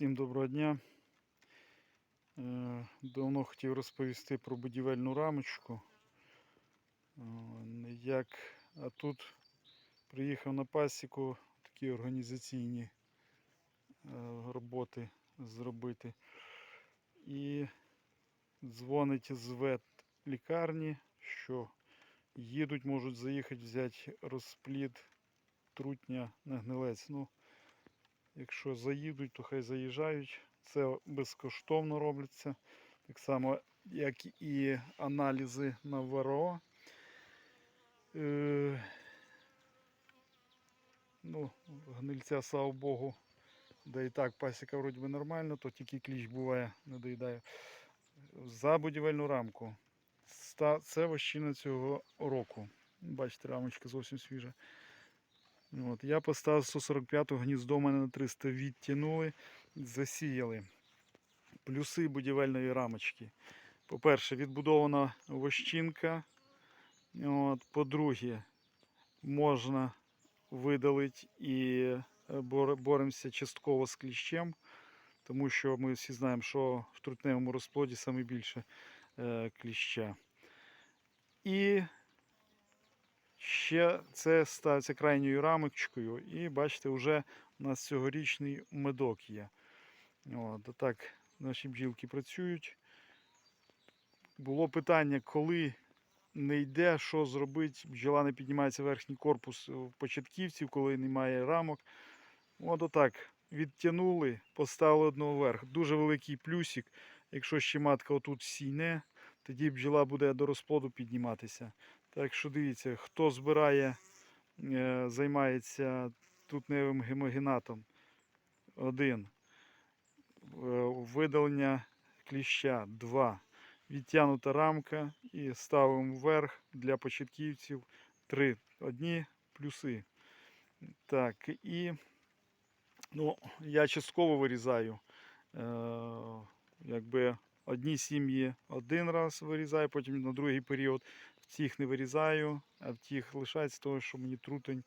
Всім доброго дня. Е, Давно хотів розповісти про будівельну рамочку. Е, Як, а тут приїхав на пасіку такі організаційні е, роботи зробити. І дзвонить з ветлікарні, що їдуть, можуть заїхати взяти розплід трутня на гнилець. Ну, Якщо заїдуть, то хай заїжджають. Це безкоштовно робиться. Так само, як і аналізи на ВРО. Е, ну, гнильця, слава Богу, да і так пасіка вроді би нормально, то тільки кліщ буває, не доїдає. За будівельну рамку. Це вощина цього року. Бачите, рамочка зовсім свіжа. От, я поставив 145 гніздо мене на 300 відтягнули, засіяли. Плюси будівельної рамочки. По-перше, відбудована вощинка. По-друге, можна видалити і е, боремося частково з кліщем, тому що ми всі знаємо, що в трутневому розплоді саме більше е, кліща. І Ще це ставиться крайньою рамочкою, і бачите, вже у нас цьогорічний медок є. От, так наші бджілки працюють. Було питання, коли не йде, що зробити, бджола не піднімається верхній корпус початківців, коли немає рамок. От отак. Відтягнули, поставили одного вверх. Дуже великий плюсик. Якщо ще матка отут сійне, тоді бджола буде до розплоду підніматися. Так що дивіться, хто збирає, е, займається тутневим гемогенатом. Один. Е, Видалення кліща. Два. Відтягнута рамка і ставимо вверх для початківців. Три. Одні плюси. Так, і ну, я частково вирізаю. Е, якби одні сім'ї один раз вирізаю, потім на другий період в не вирізаю, а в тих лишається того, що мені трутень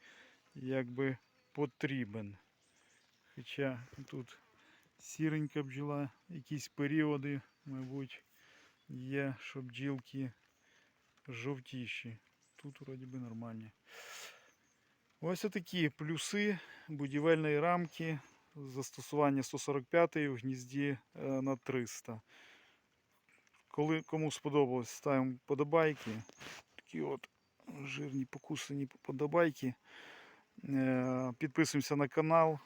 якби потрібен. Хоча тут сіренька бджола, якісь періоди, мабуть, є, що бджілки жовтіші. Тут вроді би нормальні. Ось такі плюси будівельної рамки застосування 145 в гнізді е, на 300. Коли кому сподобалось, ставимо подобайки. Такі от жирні покусані подобайки. Е, Підписуємося на канал.